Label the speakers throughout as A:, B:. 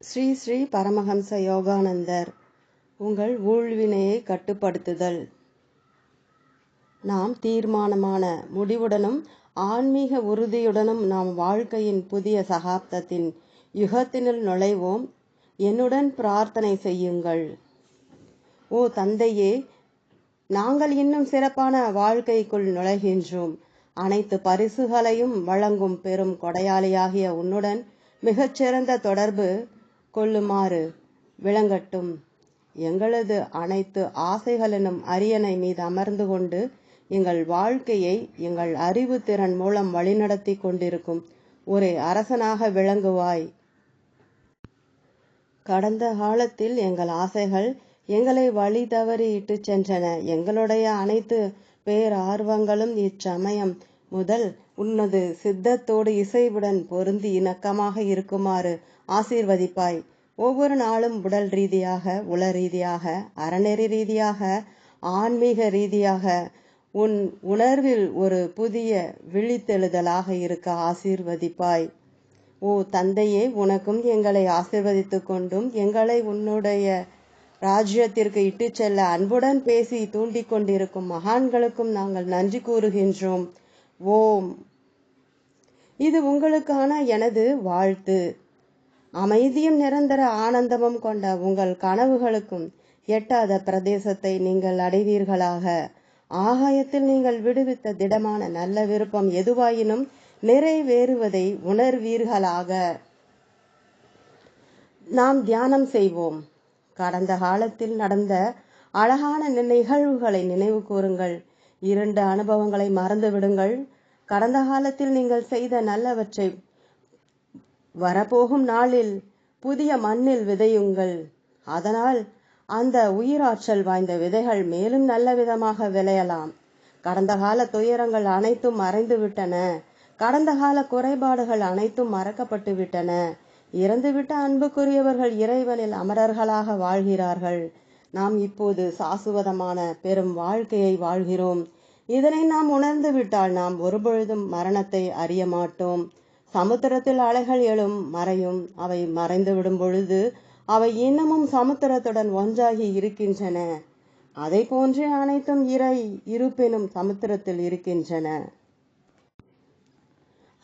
A: ஸ்ரீ ஸ்ரீ பரமஹம்ச யோகானந்தர் உங்கள் ஊழ்வினையை கட்டுப்படுத்துதல். நாம் தீர்மானமான முடிவுடனும் ஆன்மீக உறுதியுடனும் நாம் வாழ்க்கையின் புதிய சகாப்தத்தின் யுகத்தினுள் நுழைவோம். என்னுடன் பிரார்த்தனை செய்யுங்கள். ஓ தந்தையே நாங்கள் இன்னும் சிறப்பான வாழ்க்கைக்குள் நுழைகின்றோம். அனைத்து பரிசுகளையும் வழங்கும் பெரும் கொடையாளியாகிய உன்னுடன் மிகச்சிறந்த தொடர்பு கொள்ளுமாறு விளங்கட்டும். எங்களது அனைத்து ஆசைகளினும் அரியணை மீது அமர்ந்து கொண்டு எங்கள் வாழ்க்கையை எங்கள் அறிவு திறன் மூலம் வழிநடத்தி கொண்டிருக்கும் ஒரு அரசனாக விளங்குவாய். கடந்த காலத்தில் எங்கள் ஆசைகள் எங்களை வழி தவறி இட்டு சென்றன. எங்களுடைய அனைத்து பேரார்வங்களும் இச்சமயம் முதல் உன்னது சித்தத்தோடு இசைவுடன் பொருந்தி இணக்கமாக இருக்குமாறு ஆசீர்வதிப்பாய். ஒவ்வொரு நாளும் உடல் ரீதியாக உள ரீதியாக அறநெறி ரீதியாக ஆன்மீக ரீதியாக உன் உணர்வில் ஒரு புதிய விழித்தெழுதலாக இருக்க ஆசீர்வதிப்பாய். ஓ தந்தையே உனக்கும் எங்களை ஆசிர்வதித்து கொண்டும் எங்களை உன்னுடைய ராஜ்யத்திற்கு இட்டுச் செல்ல அன்புடன் பேசி தூண்டிக் கொண்டிருக்கும் மகான்களுக்கும் நாங்கள் நன்றி கூறுகின்றோம். ஓம். இது உங்களுக்கான எனது வாழ்த்து. அமைதியும் நிரந்தர ஆனந்தமும் கொண்ட உங்கள் கனவுகளுக்கும் எட்டாத பிரதேசத்தை நீங்கள் அடைவீர்களாக. ஆகாயத்தில் நீங்கள் விடுவித்த திடமான நல்ல விருப்பம் எதுவாயினும் நிறைவேறுவதை உணர்வீர்களாக. நாம் தியானம் செய்வோம். கடந்த காலத்தில் நடந்த அழகான நிகழ்வுகளை நினைவு கூறுங்கள். இரண்டு அனுபவங்களை மறந்து விடுங்கள் கடந்த காலத்தில் நீங்கள் செய்த நல்லவற்றை வரப்போகும் நாளில் புதிய மண்ணில் விதையுங்கள். அதனால் அந்த உயிராற்றல் வாய்ந்த விதைகள் மேலும் நல்ல விதமாக விளையலாம். கடந்த கால துயரங்கள் அனைத்தும் மறைந்து விட்டன. கடந்த கால குறைபாடுகள் அனைத்தும் மறக்கப்பட்டு விட்டன. இறந்துவிட்ட அன்புக்குரியவர்கள் இறைவனில் அமரர்களாக வாழ்கிறார்கள். நாம் இப்போது சாசுவதமான பெரும் வாழ்க்கையை வாழ்கிறோம். இதனை நாம் உணர்ந்து விட்டால் நாம் ஒருபொழுதும் மரணத்தை அறிய மாட்டோம். சமுத்திரத்தில் அலைகள் எழும் மறையும். அவை மறைந்து விடும் பொழுது அவை இன்னமும் சமுத்திரத்துடன் ஒன்றாகி இருக்கின்றன. அதை போன்றே அனைத்தும் இறை இருப்பினும் சமுத்திரத்தில் இருக்கின்றன.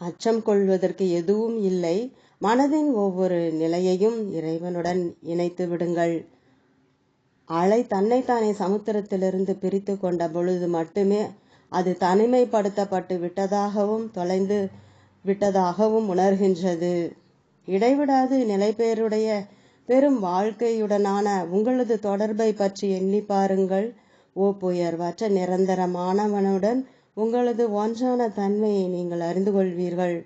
A: அச்சம் கொள்வதற்கு எதுவும் இல்லை. மனதின் ஒவ்வொரு நிலையையும் இறைவனுடன் இணைத்து விடுங்கள். அலை தன்னைத்தானே சமுத்திரத்திலிருந்து பிரித்து கொண்ட பொழுது மட்டுமே அது தனிமைப்படுத்தப்பட்டு விட்டதாகவும் தொலைந்து விட்டதாகவும் உணர்கின்றது. இடைவிடாது நிலைபேருடைய பெரும் வாழ்க்கையுடனான உங்களது தொடர்பை பற்றி எண்ணி பாருங்கள். ஓ புயர்வற்ற நிரந்தரமானவனுடன் உங்களது ஒன்றான தன்மையை நீங்கள் அறிந்து கொள்வீர்கள்.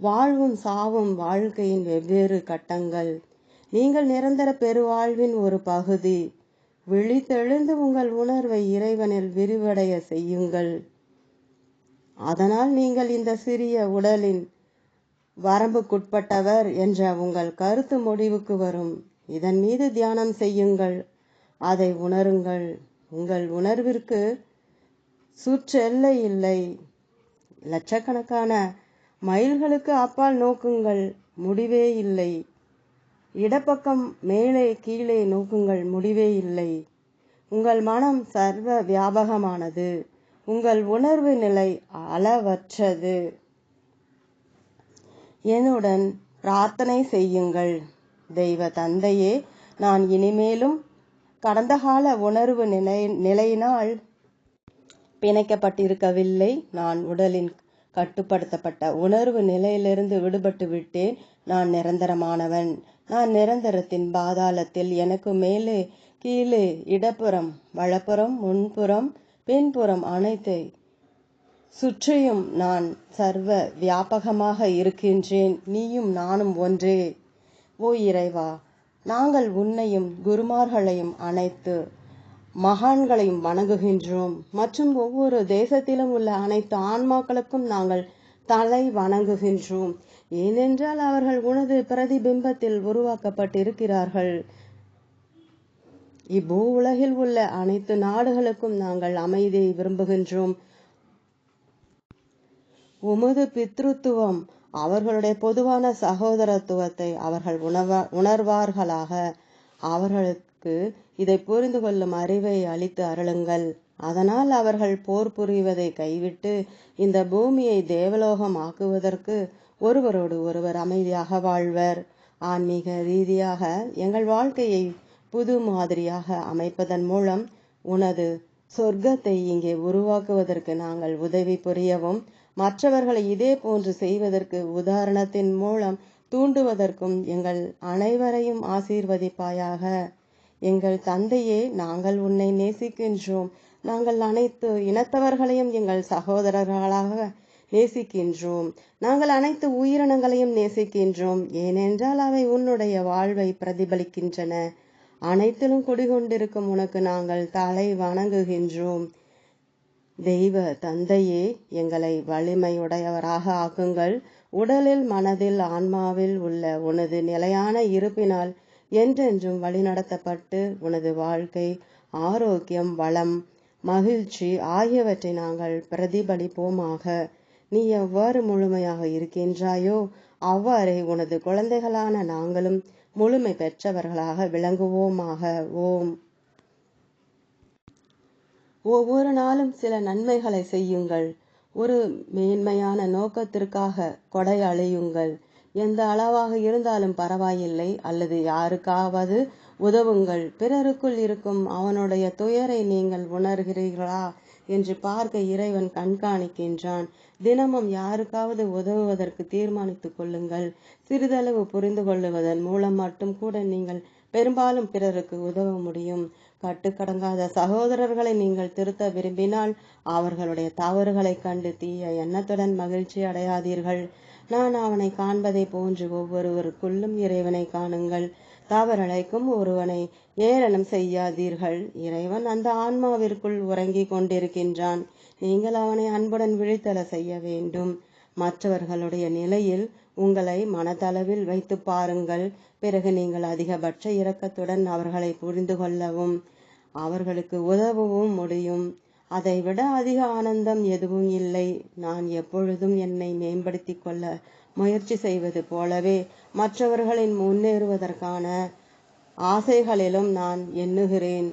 A: வாழ்வும் சாவும் வாழ்க்கையின் வெவ்வேறு கட்டங்கள். நீங்கள் நிரந்தர பெருவாழ்வின் ஒரு பகுதி. விழித்தெழுந்து உங்கள் உணர்வை இறைவனில் விரிவடைய செய்யுங்கள். அதனால் நீங்கள் இந்த சிறிய உடலின் வரம்புக்குட்பட்டவர் என்ற உங்கள் கருத்து முடிவுக்கு வரும். இதன் மீது தியானம் செய்யுங்கள். அதை உணருங்கள். உங்கள் உணர்விற்கு சுற்றெல்லை இல்லை. லட்சக்கணக்கான மைல்களுக்கு அப்பால் நோக்குங்கள். முடிவே இல்லை. இடப்பக்கம் மேலே கீழே நோக்குங்கள். முடிவே இல்லை. உங்கள் மனம் சர்வ வியாபகமானது. உங்கள் உணர்வு நிலை அளவற்றது. என்னுடன் பிரார்த்தனை செய்யுங்கள். தெய்வ தந்தையே நான் இனிமேலும் கடந்த கால உணர்வு நிலை நிலையினால் பிணைக்கப்பட்டிருக்கவில்லை. நான் உடலின் கட்டுப்படுத்தப்பட்ட உணர்வு நிலையிலிருந்து விடுபட்டு விட்டேன். நான் நிரந்தரமானவன். நான் நிரந்தரத்தின் பாதாளத்தில் எனக்கு மேலே கீழே இடப்புறம் வலப்புறம் முன்புறம் பின்புறம் அனைத்தை சுற்றியும் நான் சர்வ வியாபகமாக இருக்கின்றேன். நீயும் நானும் ஒன்றே. ஓ இறைவா நாங்கள் உன்னையும் குருமார்களையும் அனைத்து மகான்களையும் வணங்குகின்றோம். மற்றும் ஒவ்வொரு தேசத்திலும் உள்ள அனைத்து ஆன்மாக்களுக்கும் நாங்கள் தலை வணங்குகின்றோம். ஏனென்றால் அவர்கள் உனது பிரதிபிம்பத்தில் உருவாக்கப்பட்டிருக்கிறார்கள். இப்பூ உலகில் உள்ள அனைத்து நாடுகளுக்கும் நாங்கள் அமைதியை விரும்புகின்றோம். உமது பித்ருத்துவம் அவர்களுடைய பொதுவான சகோதரத்துவத்தை அவர்கள் உணவ உணர்வார்களாக. அவர்களுக்கு இதை புரிந்து கொள்ளும் அறிவை அளித்து அருளுங்கள். அதனால் அவர்கள் போர் புரிவதை கைவிட்டு இந்த பூமியை தேவலோகம் ஆக்குவதற்கு ஒருவரோடு ஒருவர் அமைதியாக வாழ்வர். ஆன்மீக ரீதியாக எங்கள் வாழ்க்கையை புது மாதிரியாக அமைப்பதன் மூலம் உனது சொர்க்கத்தை இங்கே உருவாக்குவதற்கு நாங்கள் உதவி புரியவும் மற்றவர்களை இதே போன்று செய்வதற்கு உதாரணத்தின் மூலம் தூண்டுவதற்கும் எங்கள் அனைவரையும் ஆசீர்வதிப்பாயாக. எங்கள் தந்தையே நாங்கள் உன்னை நேசிக்கின்றோம். நாங்கள் அனைத்து இனத்தவர்களையும் எங்கள் சகோதரர்களாக நேசிக்கின்றோம். நாங்கள் அனைத்து உயிரினங்களையும் நேசிக்கின்றோம். ஏனென்றால் அவை உன்னுடைய வாழ்வை பிரதிபலிக்கின்றன. அனைத்திலும் குடிகொண்டிருக்கும் உனக்கு நாங்கள் தலை வணங்குகின்றோம். தெய்வ தந்தையே எங்களை வலிமையுடையவராக ஆக்குங்கள். உடலில் மனதில் ஆன்மாவில் உள்ள உனது நிலையான இருப்பினால் என்றென்றும் வழிநடத்தப்பட்டு உனது வாழ்க்கை ஆரோக்கியம் வளம் மகிழ்ச்சி ஆகியவற்றை நாங்கள் பிரதிபலிப்போமாக. நீ எவ்வாறு முழுமையாக இருக்கின்றாயோ அவ்வாறே உனது குழந்தைகளான நாங்களும் முழுமை பெற்றவர்களாக விளங்குவோமாக. ஓம். ஒவ்வொரு நாளும் சில நன்மைகளை செய்யுங்கள். ஒரு மேன்மையான நோக்கத்திற்காக கொடை அழியுங்கள் எந்த அளவாக இருந்தாலும் பரவாயில்லை அல்லது யாருக்காவது உதவுங்கள். பிறருக்குள் இருக்கும் அவனுடைய துயரை நீங்கள் உணர்கிறீர்களா? என்று பார்க்க இறைவன் கண்காணிக்கின்றான். தினமும் யாருக்காவது உதவுவதற்கு தீர்மானித்துக் கொள்ளுங்கள். சிறிதளவு புரிந்து கொள்ளுவதன் மூலம் மட்டும் கூட நீங்கள் பெரும்பாலும் பிறருக்கு உதவ முடியும். கட்டுக்கடங்காத சகோதரர்களை நீங்கள் திருத்த விரும்பினால் அவர்களுடைய தவறுகளை கண்டு தீய எண்ணத்துடன் மகிழ்ச்சி அடையாதீர்கள். நான் அவனை காண்பதை போன்று ஒவ்வொருவருக்குள்ளும் இறைவனை காணுங்கள். தவறழைக்கும் ஒருவனை ஏளனம் செய்யாதீர்கள். இறைவன் அந்த ஆன்மாவிற்குள் உறங்கிக் கொண்டிருக்கின்றான். நீங்கள் அவனை அன்புடன் விழித்தல செய்ய வேண்டும். மற்றவர்களுடைய நிலையில் உங்களை மனதளவில் வைத்து பாருங்கள். பிறகு நீங்கள் அதிகபட்ச இரக்கத்துடன் அவர்களை புரிந்து கொள்ளவும் அவர்களுக்கு உதவவும் முடியும். அதைவிட அதிக ஆனந்தம் எதுவும் இல்லை. நான் எப்பொழுதும் என்னை மேம்படுத்திக் கொள்ள முயற்சி செய்வது போலவே மற்றவர்களின் முன்னேறுவதற்கான ஆசைகளிலும் நான் எண்ணுகிறேன்.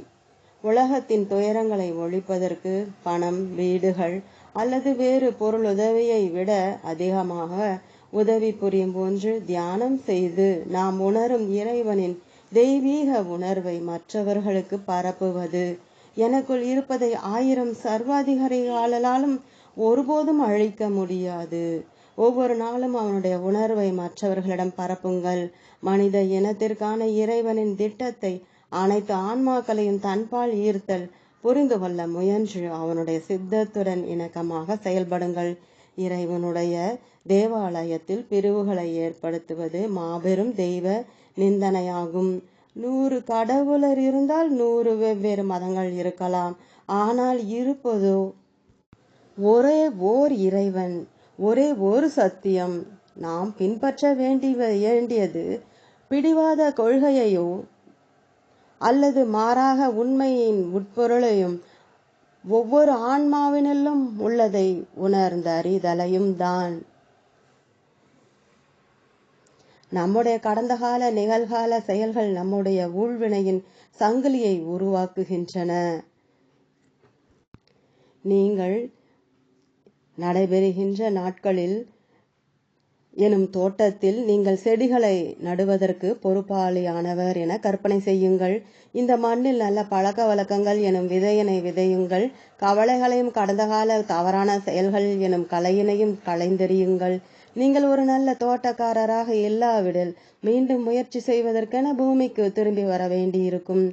A: உலகத்தின் துயரங்களை ஒழிப்பதற்கு பணம் வீடுகள் அல்லது வேறு பொருள் உதவியை விட அதிகமாக உதவி புரியும் ஒன்று தியானம் செய்து நாம் உணரும் இறைவனின் தெய்வீக உணர்வை மற்றவர்களுக்கு பரப்புவது. எனக்குள் இருப்பதை ஆயிரம் சர்வாதிகாரிகளாலும் ஒருபோதும் அழிக்க முடியாது. ஒவ்வொரு நாளும் அவனுடைய உணர்வை மற்றவர்களிடம் பரப்புங்கள். மனித இனத்திற்கான இறைவனின் திட்டத்தை அனைத்து ஆன்மாக்களையும் தன்பால் ஈர்த்தல் புரிந்து கொள்ள முயன்று அவனுடைய சித்தத்துடன் இணக்கமாக செயல்படுங்கள். இறைவனுடைய தேவாலயத்தில் பிரிவுகளை ஏற்படுத்துவது மாபெரும் தெய்வ நிந்தனையாகும். நூறு கடவுளர் இருந்தால் நூறு வெவ்வேறு மதங்கள் இருக்கலாம். ஆனால் இருப்பதோ? ஒரே ஓர் இறைவன் ஒரே ஒரு சத்தியம். நாம் பின்பற்ற வேண்டி வேண்டியது பிடிவாத கொள்கையையோ அல்லது மாறாக உண்மையின் உட்பொருளையும் ஒவ்வொரு ஆன்மாவினிலும் உள்ளதை உணர்ந்த அறிதலையும் தான். நம்முடைய கடந்த கால நிகழ்கால செயல்கள் நம்முடைய ஊழ்வினையின் சங்கிலியை உருவாக்குகின்றன. நீங்கள் நடைபெறுகின்ற நாட்களில் எனும் தோட்டத்தில் நீங்கள் செடிகளை நடுவதற்கு பொறுப்பாளியானவர் என கற்பனை செய்யுங்கள். இந்த மண்ணில் நல்ல பழக்க வழக்கங்கள் எனும் விதையினை விதையுங்கள். கவலைகளையும் கடந்த கால தவறான செயல்கள் எனும் கலையினையும் களைந்தெறியுங்கள். நீங்கள் ஒரு நல்ல தோட்டக்காரராக இல்லாவிடில் மீண்டும் முயற்சி செய்வதற்கென பூமிக்கு திரும்பி வர வேண்டியிருக்கும்.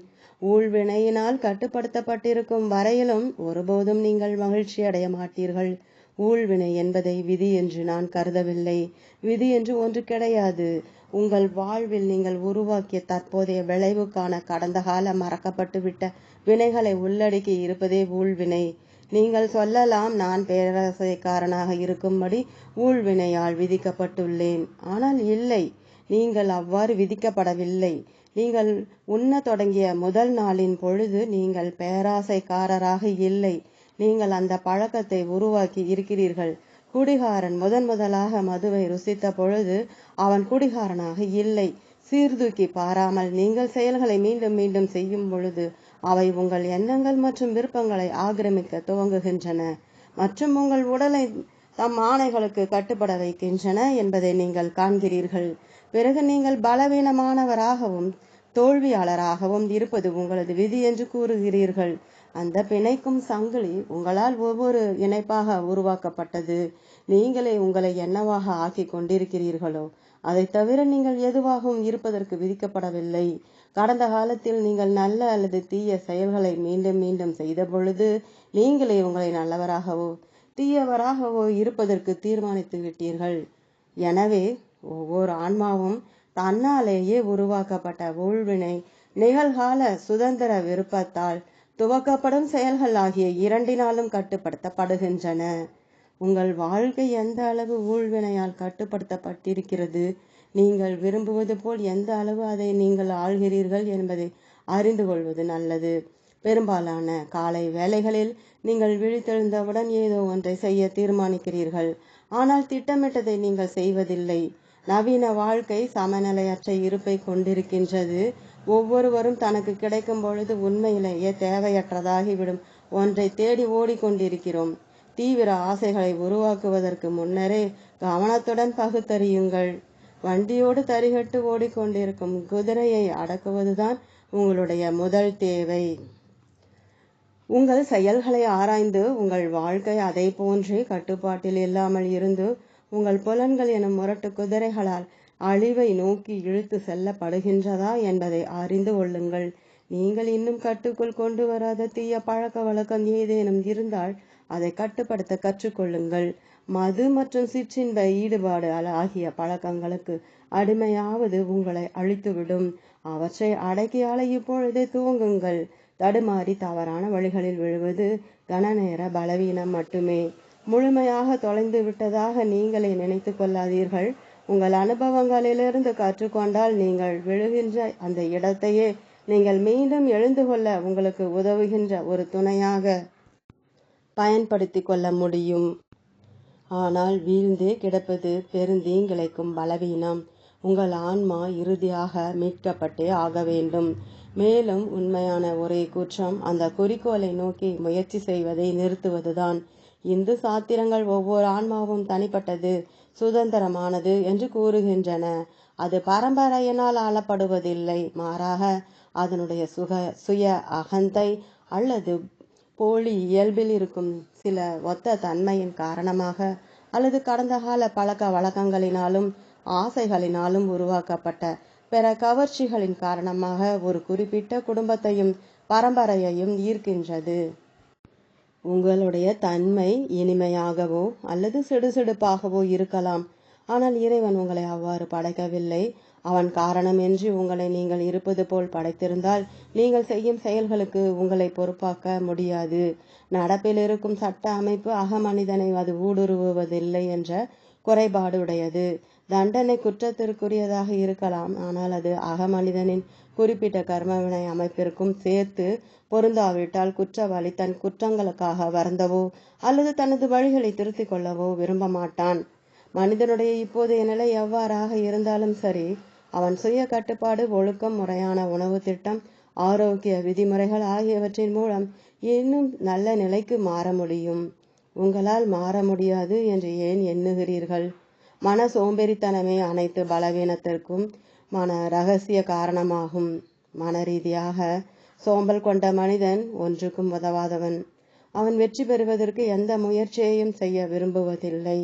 A: ஊழ்வினையினால் கட்டுப்படுத்தப்பட்டிருக்கும் வரையிலும் ஒருபோதும் நீங்கள் மகிழ்ச்சி அடைய மாட்டீர்கள். ஊழ்வினை என்பதை விதி என்று நான் கருதவில்லை. விதி என்று ஒன்று கிடையாது. உங்கள் வாழ்வில் நீங்கள் உருவாக்கிய தற்போதைய விளைவுக்கான கடந்த கால மறக்கப்பட்டுவிட்ட வினைகளை உள்ளடக்கி இருப்பதே ஊழ்வினை. நீங்கள் சொல்லலாம் நான் பேரரசைக்காரனாக இருக்கும்படி ஊழ்வினையால் விதிக்கப்பட்டுள்ளேன். ஆனால் இல்லை நீங்கள் அவ்வாறு விதிக்கப்படவில்லை. நீங்கள் உண்ண தொடங்கிய முதல் நாளின் பொழுது நீங்கள் பேராசைக்காரராக இல்லை. நீங்கள் அந்த பழக்கத்தை உருவாக்கி இருக்கிறீர்கள். குடிகாரன் முதன் முதலாக மதுவை ருசித்த பொழுது அவன் குடிகாரனாக இல்லை. சீர்தூக்கி பாராமல் நீங்கள் செயல்களை மீண்டும் மீண்டும் செய்யும் பொழுது அவை உங்கள் எண்ணங்கள் மற்றும் விருப்பங்களை ஆக்கிரமிக்க துவங்குகின்றன மற்றும் உங்கள் உடலை தம் ஆணைகளுக்கு கட்டுப்பட வைக்கின்றன என்பதை நீங்கள் காண்கிறீர்கள். பிறகு நீங்கள் பலவீனமானவராகவும் தோல்வியாளராகவும் இருப்பது உங்களது விதி என்று கூறுகிறீர்கள். அந்த பிணைக்கும் சங்கிலி உங்களால் ஒவ்வொரு இணைப்பாக உருவாக்கப்பட்டது. நீங்களே உங்களை என்னவாக ஆக்கி கொண்டிருக்கிறீர்களோ அதை தவிர நீங்கள் எதுவாகவும் இருப்பதற்கு விதிக்கப்படவில்லை. கடந்த காலத்தில் நீங்கள் நல்ல அல்லது தீய செயல்களை மீண்டும் மீண்டும் செய்த பொழுது நீங்களே உங்களை நல்லவராகவோ தீயவராகவோ இருப்பதற்கு தீர்மானித்து விட்டீர்கள். எனவே ஒவ்வொரு ஆன்மாவும் தன்னாலேயே உருவாக்கப்பட்ட ஊழ்வினை நிகழ்கால சுதந்திர விருப்பத்தால் துவக்கப்படும் செயல்கள் ஆகிய இரண்டினாலும் கட்டுப்படுத்தப்படுகின்றன. உங்கள் வாழ்க்கை எந்த அளவு ஊழ்வினையால் கட்டுப்படுத்தப்பட்டிருக்கிறது? நீங்கள் விரும்புவது போல் எந்த அளவு அதை நீங்கள் ஆள்கிறீர்கள் என்பதை அறிந்து கொள்வது நல்லது. பெரும்பாலான காலை வேளைகளில் நீங்கள் விழித்தெழுந்தவுடன் ஏதோ ஒன்றை செய்ய தீர்மானிக்கிறீர்கள். ஆனால் திட்டமிட்டதை நீங்கள் செய்வதில்லை. நவீன வாழ்க்கை சமநிலையற்ற இருப்பை கொண்டிருக்கின்றது. ஒவ்வொருவரும் தனக்கு கிடைக்கும் பொழுது உண்மையிலேயே தேவையற்றதாகிவிடும். ஒன்றை தேடி ஓடிக்கொண்டிருக்கிறோம். தீவிர ஆசைகளை உருவாக்குவதற்கு முன்னரே கவனத்துடன் பகுத்தறியுங்கள். வண்டியோடு தரிகட்டு ஓடிக்கொண்டிருக்கும் குதிரையை அடக்குவதுதான் உங்களுடைய முதல் தேவை. உங்கள் செயல்களை ஆராய்ந்து உங்கள் வாழ்க்கை அதை போன்றே கட்டுப்பாட்டில் இல்லாமல் இருந்து உங்கள் புலன்கள் எனும் முரட்டு குதிரைகளால் அழிவை நோக்கி இழுத்து செல்லப்படுகின்றதா என்பதை அறிந்து கொள்ளுங்கள். நீங்கள் இன்னும் கட்டுக்குள் கொண்டு வராத தீய பழக்க வழக்கம் ஏதேனும் இருந்தால் அதை கட்டுப்படுத்த கற்றுக்கொள்ளுங்கள். மது மற்றும் சிற்றின்ப ஈடுபாடு ஆகிய பழக்கங்களுக்கு அடிமையாவது உங்களை அழித்துவிடும். அவற்றை அடக்கியால இப்பொழுதே துவங்குங்கள். தடுமாறி தவறான வழிகளில் விழுவது கனநேர பலவீனம் மட்டுமே. முழுமையாக தொலைந்து விட்டதாக நீங்களே நினைத்து கொள்ளாதீர்கள். உங்கள் அனுபவங்களிலிருந்து கற்றுக்கொண்டால் நீங்கள் விழுகின்ற அந்த இடத்தையே நீங்கள் மீண்டும் எழுந்து கொள்ள உங்களுக்கு உதவுகின்ற ஒரு துணையாக பயன்படுத்தி கொள்ள முடியும். ஆனால் வீழ்ந்தே கிடப்பது பெருந்தீங்கிழைக்கும் பலவீனம். உங்கள் ஆன்மா இறுதியாக மீட்கப்பட்டே ஆக வேண்டும். மேலும் உண்மையான ஒரே குற்றம் அந்த குறிக்கோளை நோக்கி முயற்சி செய்வதை நிறுத்துவதுதான். இந்து சாத்திரங்கள் ஒவ்வொரு ஆன்மாவும் தனிப்பட்டது. சுதந்திரமானது என்று கூறுகின்றன. அது பரம்பரையினால் ஆளப்படுவதில்லை. மாறாக அதனுடைய சுக சுய அகந்தை அல்லது போலி இயல்பில் இருக்கும் சில ஒத்த தன்மையின் காரணமாக அல்லது கடந்த கால பழக்க வழக்கங்களினாலும் ஆசைகளினாலும் உருவாக்கப்பட்ட பிற கவர்ச்சிகளின் காரணமாக ஒரு குறிப்பிட்ட குடும்பத்தையும் பரம்பரையையும் ஈர்க்கின்றது. உங்களுடைய தன்மை இனிமையாகவோ அல்லது சிடுசிடுப்பாகவோ இருக்கலாம். ஆனால் இறைவன் உங்களை அவ்வாறு படைக்கவில்லை. அவன் காரணமின்றி உங்களை நீங்கள் இருப்பது போல் படைத்திருந்தால் நீங்கள் செய்யும் செயல்களுக்கு உங்களை பொறுப்பாக்க முடியாது. நடப்பில் இருக்கும் சட்ட அமைப்பு அகமனிதனை அது ஊடுருவுவதில்லை என்ற குறைபாடு உடையது தண்டனை குற்றத்திற்குரியதாக இருக்கலாம். ஆனால் அது அகமனிதனின் குறிப்பிட்ட கர்மவினை அமைப்பிற்கும் சேர்த்து பொருந்தாவிட்டால் குற்றவாளி தன் குற்றங்களுக்காக வருந்தவோ அல்லது தனது வழிகளை திருத்திக் கொள்ளவோ விரும்ப மாட்டான். மனிதனுடைய இப்போதைய நிலை எவ்வாறாக இருந்தாலும் சரி அவன் சுய கட்டுப்பாடு ஒழுக்கம் முறையான உணவு திட்டம் ஆரோக்கிய விதிமுறைகள் ஆகியவற்றின் மூலம் இன்னும் நல்ல நிலைக்கு மாற முடியும். உங்களால் மாற முடியாது என்று ஏன் எண்ணுகிறீர்கள்? மன சோம்பேறித்தனமே அனைத்து பலவீனத்திற்கும் மன ரகசிய காரணமாகும். மன ரீதியாக சோம்பல் கொண்ட மனிதன் ஒன்றுக்கும் உதவாதவன். அவன் வெற்றி பெறுவதற்கு எந்த முயற்சியையும் செய்ய விரும்புவதில்லை.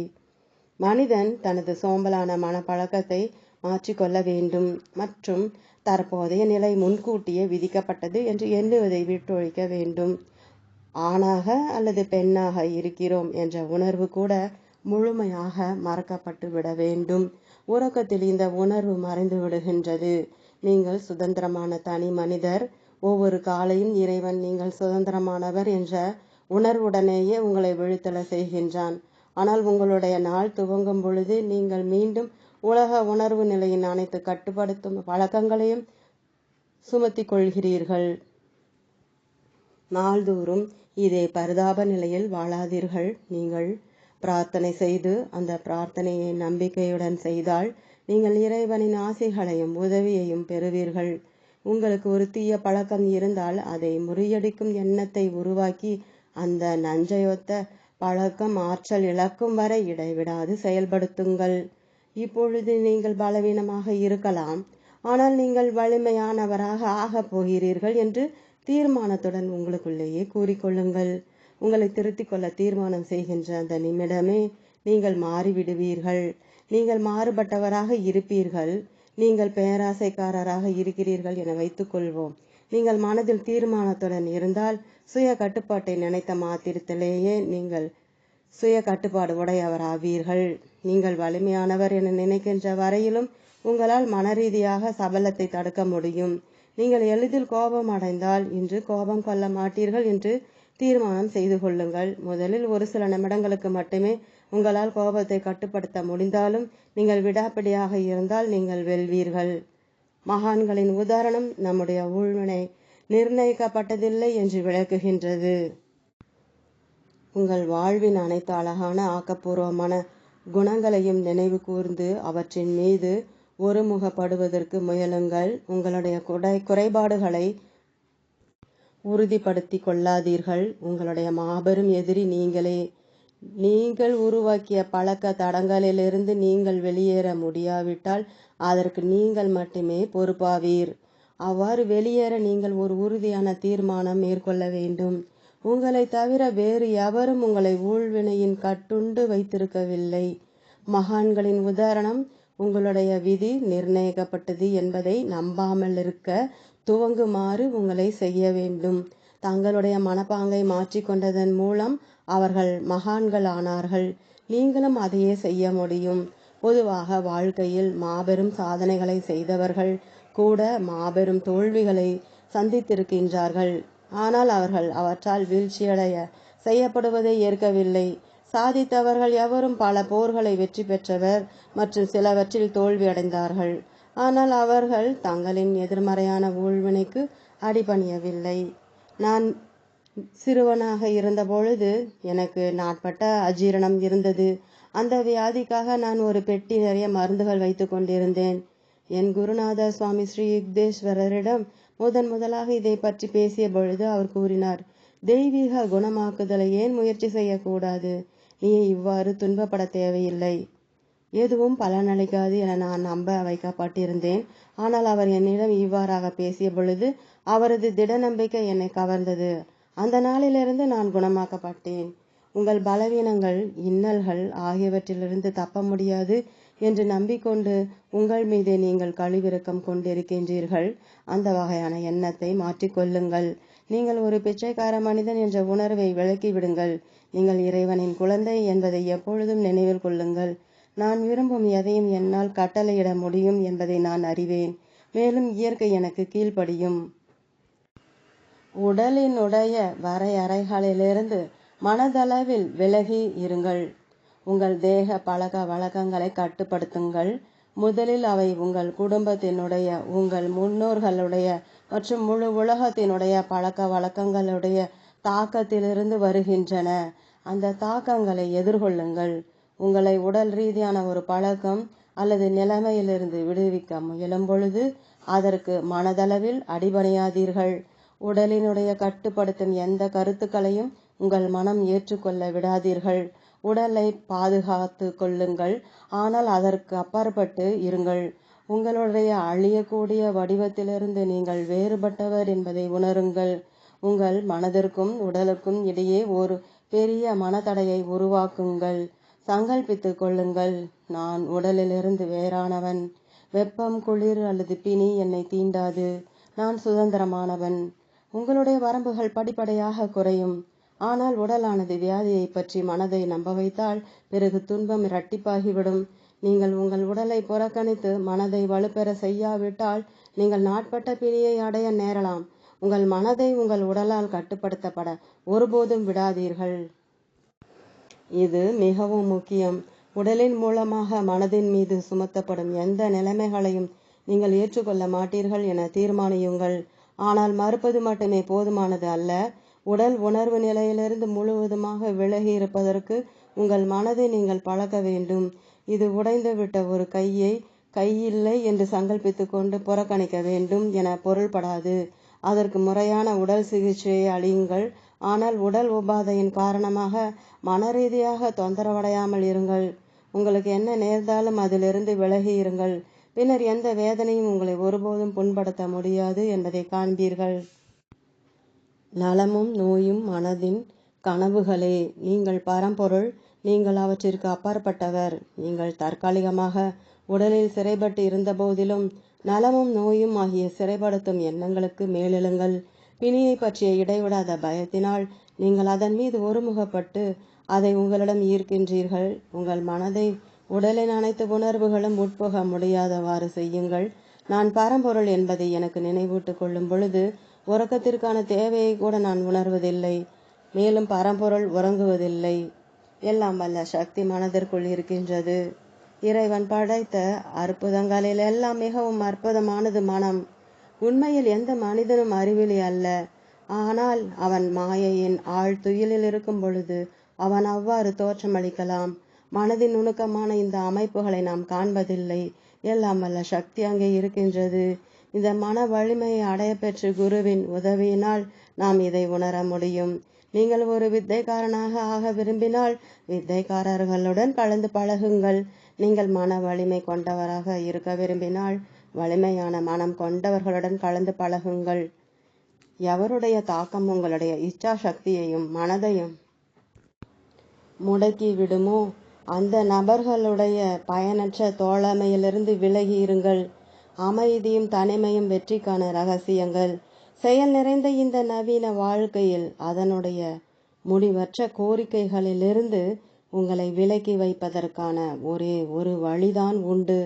A: மனிதன் தனது சோம்பலான மனப்பழக்கத்தை மாற்றிக்கொள்ள வேண்டும். மற்றும் தற்போதைய நிலை முன்கூட்டியே விதிக்கப்பட்டது என்று எண்ணுவதை விட்டொழிக்க வேண்டும். ஆணாக அல்லது பெண்ணாக இருக்கிறோம் என்ற உணர்வு கூட முழுமையாக மறக்கப்பட்டு விட வேண்டும். உறக்கத்தில் இந்த உணர்வு மறைந்து விடுகின்றது. நீங்கள் சுதந்திரமான தனி மனிதர். ஒவ்வொரு காலையும் இறைவன் நீங்கள் சுதந்திரமானவர் என்ற உணர்வுடனேயே உங்களை விழுத்தல செய்கின்றான். ஆனால் உங்களுடைய நாள் துவங்கும் பொழுது நீங்கள் மீண்டும் உலக உணர்வு நிலையின் அனைத்து கட்டுப்படுத்தும் பழக்கங்களையும் சுமத்தி கொள்கிறீர்கள். நாள்தோறும் இதே பரிதாப நிலையில் வாழாதீர்கள். நீங்கள் பிரார்த்தனை செய்து அந்த பிரார்த்தனையை நம்பிக்கையுடன் செய்தால் நீங்கள் இறைவனின் ஆசைகளையும் உதவியையும் பெறுவீர்கள். உங்களுக்கு ஒரு தீய பழக்கம் இருந்தால் அதை முறியடிக்கும் எண்ணத்தை உருவாக்கி அந்த நஞ்சையொத்த பழக்கம் ஆற்றல் இழக்கும் வரை இடைவிடாது செயல்படுத்துங்கள். இப்பொழுது நீங்கள் பலவீனமாக இருக்கலாம். ஆனால் நீங்கள் வலிமையானவராக ஆகப் போகிறீர்கள் என்று தீர்மானத்துடன் உங்களுக்குள்ளேயே கூறிக்கொள்ளுங்கள். உங்களை திருத்திக் கொள்ள தீர்மானம் செய்கின்ற அந்த நிமிடமே நீங்கள் மாறிவிடுவீர்கள். நீங்கள் மாறுபட்டவராக இருப்பீர்கள். நீங்கள் பேராசைக்காரராக இருக்கிறீர்கள் என வைத்துக்கொள்வோம் நீங்கள் மனதில் தீர்மானத்துடன் இருந்தால் சுய கட்டுப்பாட்டை நினைத்த மாத்திரத்திலேயே நீங்கள் சுய கட்டுப்பாடு உடையவராவீர்கள். நீங்கள் வலிமையானவர் என நினைக்கின்ற வரையிலும் உங்களால் மனரீதியாக சபலத்தை தடுக்க முடியும். நீங்கள் எளிதில் கோபம் அடைந்தால் இன்று கோபம் கொள்ள மாட்டீர்கள் என்று தீர்மானம் செய்து கொள்ளுங்கள். முதலில் ஒரு சில நிமிடங்களுக்கு மட்டுமே உங்களால் கோபத்தை கட்டுப்படுத்த முடிந்தாலும் நீங்கள் விடாப்பிடியாக இருந்தால் நீங்கள் வெல்வீர்கள். மகான்களின் உதாரணம் நம்முடைய ஊழ்வினை நிர்ணயிக்கப்பட்டதில்லை என்று விளக்குகின்றது. உங்கள் வாழ்வின் அனைத்து அழகான ஆக்கப்பூர்வமான குணங்களையும் நினைவு கூர்ந்து அவற்றின் மீது ஒருமுகப்படுவதற்கு முயலுங்கள். உங்களுடைய குறை குறைபாடுகளை உறுதிப்படுத்தி கொள்ளாதீர்கள். உங்களுடைய மாபெரும் எதிரி நீங்களே. நீங்கள் உருவாக்கிய பழக்க தடங்களிலிருந்து நீங்கள் வெளியேற முடியாவிட்டால் அதற்கு நீங்கள் மட்டுமே பொறுப்பாவீர். அவ்வாறு வெளியேற நீங்கள் ஒரு உறுதியான தீர்மானம் மேற்கொள்ள வேண்டும். உங்களை தவிர வேறு எவரும் உங்களை ஊழ்வினையின் கட்டுண்டு வைத்திருக்கவில்லை. மகான்களின் உதாரணம் உங்களுடைய விதி நிர்ணயிக்கப்பட்டது என்பதை நம்பாமல் இருக்க துவங்குமாறு உங்களை செய்ய வேண்டும். தங்களுடைய மனப்பாங்கை மாற்றிக்கொண்டதன் மூலம் அவர்கள் மகான்கள் ஆனார்கள் நீங்களும் அதையே செய்ய முடியும். பொதுவாக வாழ்க்கையில் மாபெரும் சாதனைகளை செய்தவர்கள் கூட மாபெரும் தோல்விகளை சந்தித்திருக்கின்றார்கள். ஆனால் அவர்கள் அவற்றால் வீழ்ச்சியடைய செய்யப்படுவதை ஏற்கவில்லை. சாதித்தவர்கள் எவரும் பல போர்களை வெற்றி பெற்றவர் மற்றும் சிலவற்றில் தோல்வி அடைந்தார்கள் ஆனால் அவர்கள் தங்களின் எதிர்மறையான ஊழ்வினைக்கு அடிபணியவில்லை. நான் சிறுவனாக இருந்தபொழுது எனக்கு நாட்பட்ட அஜீரணம் இருந்தது. அந்த வியாதிக்காக நான் ஒரு பெட்டி நிறைய மருந்துகள் வைத்து கொண்டிருந்தேன். என் குருநாதர் சுவாமி ஸ்ரீ யுக்தேஸ்வரரிடம் முதன் முதலாக இதை பற்றி பேசிய பொழுது அவர் கூறினார் தெய்வீக குணமாக்குதலை ஏன் முயற்சி செய்யக்கூடாது? நீ இவ்வாறு துன்பப்பட தேவையில்லை. எதுவும் பலனளிக்காது என நான் நம்ப வைக்கப்பட்டிருந்தேன் ஆனால் அவர் என்னிடம் இவ்வாறாக பேசிய பொழுது அவரது திட நம்பிக்கை என்னை கவர்ந்தது. அந்த நாளிலிருந்து நான் குணமாக்கப்பட்டேன். உங்கள் பலவீனங்கள் இன்னல்கள் ஆகியவற்றிலிருந்து தப்ப முடியாது என்று நம்பிக்கொண்டு உங்கள் மீது நீங்கள் கழிவிறக்கம் கொண்டிருக்கின்றீர்கள். அந்த வகையான எண்ணத்தை மாற்றிக்கொள்ளுங்கள். நீங்கள் ஒரு பிச்சைக்கார மனிதன் என்ற உணர்வை விளக்கி விடுங்கள் நீங்கள் இறைவனின் குழந்தை என்பதை எப்பொழுதும் நினைவில் கொள்ளுங்கள். நான் விரும்பும் எதையும் என்னால் கட்டளையிட முடியும் என்பதை நான் அறிவேன். மேலும் இயற்கை எனக்கு கீழ்ப்படியும். உடலினுடைய வரையறைகளிலிருந்து மனதளவில் விலகி இருங்கள். உங்கள் தேக பழக்க வழக்கங்களை கட்டுப்படுத்துங்கள். முதலில் அவை உங்கள் குடும்பத்தினுடைய உங்கள் முன்னோர்களுடைய மற்றும் முழு உலகத்தினுடைய பழக்க வழக்கங்களுடைய தாக்கத்திலிருந்து வருகின்றன. அந்த தாக்கங்களை எதிர்கொள்ளுங்கள். உங்களை உடல் ரீதியான ஒரு பழக்கம் அல்லது நிலைமையிலிருந்து விடுவிக்க முயலும் பொழுது அதற்கு மனதளவில் அடிபணியாதீர்கள். உடலினுடைய கட்டுப்படுத்தும் எந்த கருத்துக்களையும் உங்கள் மனம் ஏற்றுக்கொள்ள விடாதீர்கள். உடலை பாதுகாத்து கொள்ளுங்கள். ஆனால் அதற்கு அப்பாற்பட்டு இருங்கள். உங்களுடைய அழியக்கூடிய வடிவத்திலிருந்து நீங்கள் வேறுபட்டவர் என்பதை உணருங்கள். உங்கள் மனதிற்கும் உடலுக்கும் இடையே ஒரு பெரிய மனதடையை உருவாக்குங்கள். சங்கல்பித்து கொள்ளுங்கள். நான் உடலிலிருந்து வேறானவன். வெப்பம் குளிர் அல்லது பிணி என்னை தீண்டாது. நான் சுதந்திரமானவன். உங்களுடைய வரம்புகள் படிப்படியாக குறையும். ஆனால் உடலானது வியாதியை பற்றி மனதை நம்ப வைத்தால் பிறகு துன்பம் இரட்டிப்பாகிவிடும். நீங்கள் உங்கள் உடலை புறக்கணித்து மனதை வலுப்பெற செய்யாவிட்டால் நீங்கள் நாட்பட்ட பிணியை அடைய நேரலாம். உங்கள் மனதை உங்கள் உடலால் கட்டுப்படுத்தப்பட ஒருபோதும் விடாதீர்கள். இது மிகவும் முக்கியம். உடலின் மூலமாக மனதின் மீது சுமத்தப்படும் எந்த நிலைமைகளையும் நீங்கள் ஏற்றுக்கொள்ள மாட்டீர்கள் என தீர்மானியுங்கள். ஆனால் மறுப்பது மட்டுமே போதுமானது அல்ல. உடல் உணர்வு நிலையிலிருந்து முழுவதுமாக விலகி இருப்பதற்கு உங்கள் மனதை நீங்கள் பழக்க வேண்டும். இது உடைந்துவிட்ட ஒரு கையை கையில்லை என்று சங்கல்பித்துக் கொண்டு புறக்கணிக்க வேண்டும் என பொருள்படாது. அதற்கு முறையான உடல் சிகிச்சையை அளியுங்கள். ஆனால் உடல் உபாதையின் காரணமாக மனரீதியாக தொந்தரவடையாமல் இருங்கள். உங்களுக்கு என்ன நேர்ந்தாலும் அதிலிருந்து விலகி இருங்கள் பின்னர் எந்த வேதனையும் உங்களை ஒருபோதும் புண்படுத்த முடியாது என்பதை காண்பீர்கள். நலமும் நோயும் மனதின் கனவுகளே நீங்கள் பரம்பொருள் நீங்கள் அவற்றிற்கு அப்பாற்பட்டவர். நீங்கள் தற்காலிகமாக உடலில் சிறைப்பட்டு இருந்தபோதிலும் நலமும் நோயும் ஆகிய சிறைப்படுத்தும் எண்ணங்களுக்கு மேலெழுங்கள். பிணியை பற்றிய இடைவிடாத பயத்தினால் நீங்கள் அதன் மீது ஒருமுகப்பட்டு அதை உங்களிடம் ஈர்க்கின்றீர்கள். உங்கள் மனதை உடலின் அனைத்து உணர்வுகளும் உட்புக முடியாதவாறு செய்யுங்கள். நான் பரம்பொருள் என்பதை எனக்கு நினைவூட்டுக் கொள்ளும் பொழுது உறக்கத்திற்கான தேவையை கூட நான் உணர்வதில்லை. மேலும் பரம்பொருள் உறங்குவதில்லை. எல்லாம் வல்ல சக்தி மனதிற்குள் இருக்கின்றது. இறைவன் படைத்த அற்புதங்களில் எல்லாம் மிகவும் அற்புதமானது மனம். உண்மையில் எந்த மனிதனும் அறிவிலி அல்ல. ஆனால் அவன் மாயையின் ஆழ்துயிலில் இருக்கும் பொழுது அவன் அவ்வாறு தோற்றமளிக்கலாம். மனதின் நுணுக்கமான இந்த அமைப்புகளை நாம் காண்பதில்லை. எல்லாம் வல்ல சக்தி அங்கே இருக்கின்றது. இந்த மன வலிமையை அடைய பெற்று குருவின் உதவியினால் நாம் இதை உணர முடியும். நீங்கள் ஒரு வித்தைக்காரனாக ஆக விரும்பினால் வித்தைக்காரர்களுடன் கலந்து பழகுங்கள். நீங்கள் மன வலிமை கொண்டவராக இருக்க விரும்பினால் வலிமையான மனம் கொண்டவர்களுடன் கலந்து பழகுங்கள். எவருடைய தாக்கம் உங்களுடைய இச்சா சக்தியையும் மனதையும் முடக்கி விடுமோ? அந்த நபர்களுடைய பயனற்ற தோழமையிலிருந்து விலகி இருங்கள். அமைதியும் தனிமையும் வெற்றிக்கான ரகசியங்கள். செயல் நிறைந்த இந்த நவீன வாழ்க்கையில் அதனுடைய முடிவற்ற கோரிக்கைகளிலிருந்து உங்களை விலக்கி வைப்பதற்கான ஒரே ஒரு வழிதான் உண்டு.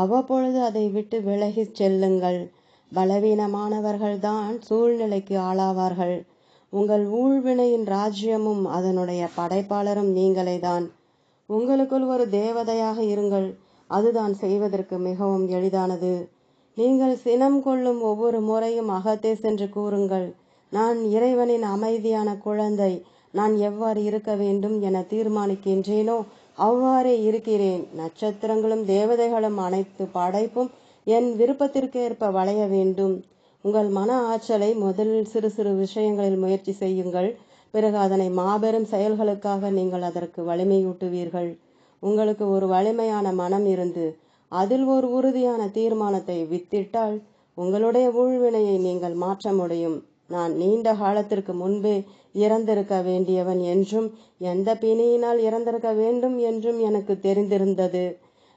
A: அவ்வப்பொழுது அதை விட்டு விலகிச் செல்லுங்கள். பலவீனமானவர்கள்தான் சூழ்நிலைக்கு ஆளாவார்கள். உங்கள் ஊழ்வினையின் ராஜ்யமும் அதனுடைய படைப்பாளரும் நீங்களே தான் உங்களுக்குள் ஒரு தேவதையாக இருங்கள். அதுதான் செய்வதற்கு மிகவும் எளிதானது. நீங்கள் சினம் கொள்ளும் ஒவ்வொரு முறையும் அகத்தே சென்று கூறுங்கள். நான் இறைவனின் அமைதியான குழந்தை. நான் எவ்வாறு இருக்க வேண்டும் என தீர்மானிக்கின்றேனோ அவ்வாறே இருக்கிறேன். நட்சத்திரங்களும் தேவதைகளும் அனைத்து படைப்பும் என் விருப்பத்திற்கேற்ப வளைய வேண்டும். உங்கள் மன ஆற்றலை முதலில் சிறு சிறு விஷயங்களில் முயற்சி செய்யுங்கள். பிறகு அதனை மாபெரும் செயல்களுக்காக நீங்கள் அதற்கு வலிமையூட்டுவீர்கள். உங்களுக்கு ஒரு வலிமையான மனம் இருந்து அதில் ஒரு உறுதியான தீர்மானத்தை வித்திட்டால் உங்களுடைய ஊழ்வினையை நீங்கள் மாற்ற முடியும். நான் நீண்ட காலத்திற்கு முன்பே இறந்திருக்க வேண்டியவன் என்றும் எந்த பிணியினால் இறந்திருக்க வேண்டும் என்றும் எனக்கு தெரிந்திருந்தது.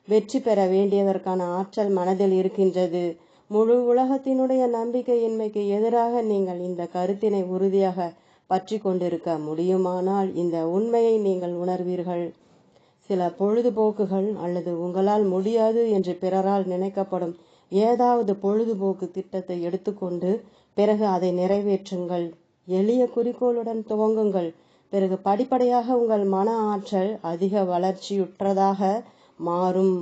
A: வெற்றி பெற வேண்டியதற்கான ஆற்றல் மனதில் இருக்கின்றது. முழு உலகத்தினுடைய நம்பிக்கையின்மைக்கு எதிராக நீங்கள் இந்த கருத்தினை உறுதியாக பற்றி கொண்டிருக்க முடியுமானால் இந்த உண்மையை நீங்கள் உணர்வீர்கள். சில பொழுதுபோக்குகள் அல்லது உங்களால் முடியாது என்று பிறரால் நினைக்கப்படும் ஏதாவது பொழுதுபோக்கு திட்டத்தை எடுத்துக்கொண்டு பிறகு அதை நிறைவேற்றுங்கள். எளிய குறிக்கோளுடன் துவங்குங்கள். பிறகு படிப்படியாக உங்கள் மன ஆற்றல் அதிக வளர்ச்சியுற்றதாக மாறும்.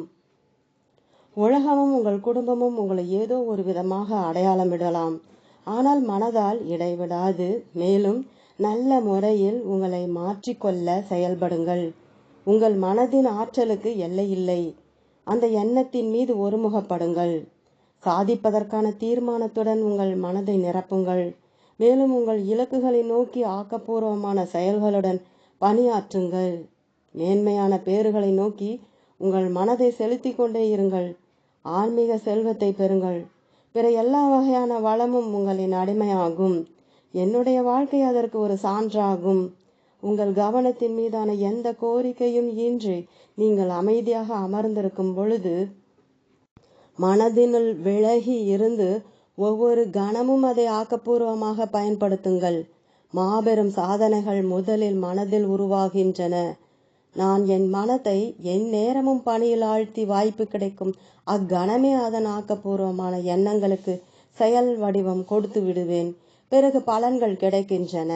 A: உலகமும் உங்கள் குடும்பமும் உங்களை ஏதோ ஒரு விதமாக அடையாளமிடலாம். ஆனால் மனதால் இடைவிடாது. மேலும் நல்ல முறையில் உங்களை மாற்றிக்கொள்ள செயல்படுங்கள். உங்கள் மனதின் ஆற்றலுக்கு எல்லையில்லை அந்த எண்ணத்தின் மீது ஒருமுகப்படுங்கள். சாதிப்பதற்கான தீர்மானத்துடன் உங்கள் மனதை நிரப்புங்கள். மேலும் உங்கள் இலக்குகளை நோக்கி ஆக்கப்பூர்வமான செயல்களுடன் பணியாற்றுங்கள். மேன்மையான பேறுகளை நோக்கி உங்கள் மனதை செலுத்தி கொண்டே இருங்கள். ஆன்மீக செல்வத்தை பெறுங்கள். பிற எல்லா வகையான வளமும் உங்களின் அடிமையாகும். என்னுடைய வாழ்க்கை அதற்கு ஒரு சான்றாகும். உங்கள் கவனத்தின் மீதான எந்த கோரிக்கையும் இன்றி நீங்கள் அமைதியாக அமர்ந்திருக்கும் பொழுது மனதினுள் விலகி இருந்து ஒவ்வொரு கணமும் அதை ஆக்கப்பூர்வமாக பயன்படுத்துங்கள். மாபெரும் சாதனைகள் முதலில் மனதில் உருவாகின்றன. நான் என் மனதை என் நேரமும் பணியில் ஆழ்த்தி வாய்ப்பு கிடைக்கும். அக்கணமே அதன் ஆக்கப்பூர்வமான எண்ணங்களுக்கு செயல் வடிவம் கொடுத்து விடுவேன். பிறகு பலன்கள் கிடைக்கின்றன.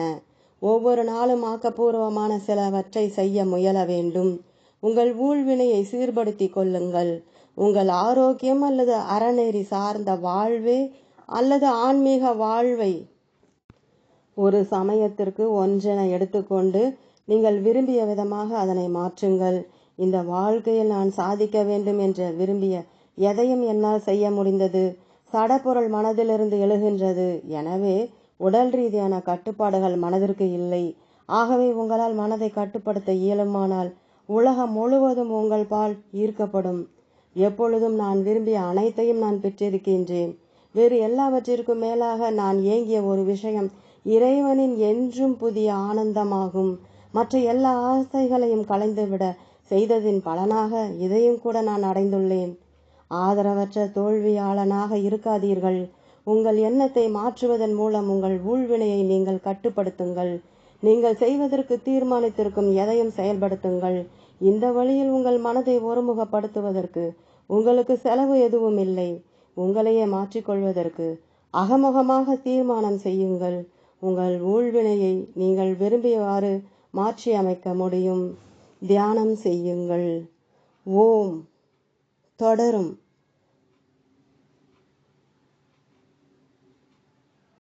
A: ஒவ்வொரு நாளும் ஆக்கப்பூர்வமான சிலவற்றை செய்ய முயல வேண்டும். உங்கள் ஊழ்வினையை சீர்படுத்திக் கொள்ளுங்கள். உங்கள் ஆரோக்கியம் அல்லது அறநெறி சார்ந்த வாழ்வே அல்லது ஆன்மீக வாழ்வை. ஒரு சமயத்திற்கு ஒன்றென எடுத்துக்கொண்டு நீங்கள் விரும்பிய விதமாக அதனை மாற்றுங்கள். இந்த வாழ்க்கையில் நான் சாதிக்க வேண்டும் என்று விரும்பிய எதையும் என்னால் செய்ய முடிந்தது. சடப்பொருள் மனதிலிருந்து எழுகின்றது. எனவே உடல் ரீதியான கட்டுப்பாடுகள் மனதிற்கு இல்லை. ஆகவே உங்களால் மனதை கட்டுப்படுத்த இயலுமானால் உலகம் முழுவதும் உங்கள் பால் ஈர்க்கப்படும். எப்பொழுதும் நான் விரும்பிய அனைத்தையும் நான் பெற்றிருக்கின்றேன். வேறு எல்லாவற்றிற்கும் மேலாக நான் ஏங்கிய ஒரு விஷயம் இறைவனின் என்றும் புதிய ஆனந்தமாகும். மற்ற எல்லா ஆசைகளையும் கலைந்துவிட செய்ததின் பலனாக இதையும் கூட நான் அடைந்துள்ளேன். ஆதரவற்ற தோல்வியாளனாக இருக்காதீர்கள். உங்கள் எண்ணத்தை மாற்றுவதன் மூலம் உங்கள் ஊழ்வினையை நீங்கள் கட்டுப்படுத்துங்கள். நீங்கள் செய்வதற்கு தீர்மானித்திருக்கும் எதையும் செயல்படுத்துங்கள். இந்த வழியில் உங்கள் மனதை ஒருமுகப்படுத்துவதற்கு உங்களுக்கு செலவு எதுவும் இல்லை. உங்களையே மாற்றிக்கொள்வதற்கு அகமுகமாக தீர்மானம் செய்யுங்கள். உங்கள் ஊழ்வினையை நீங்கள் விரும்பியவாறு மாற்றி அமைக்க முடியும். தியானம் செய்யுங்கள். ஓம். தொடரும்.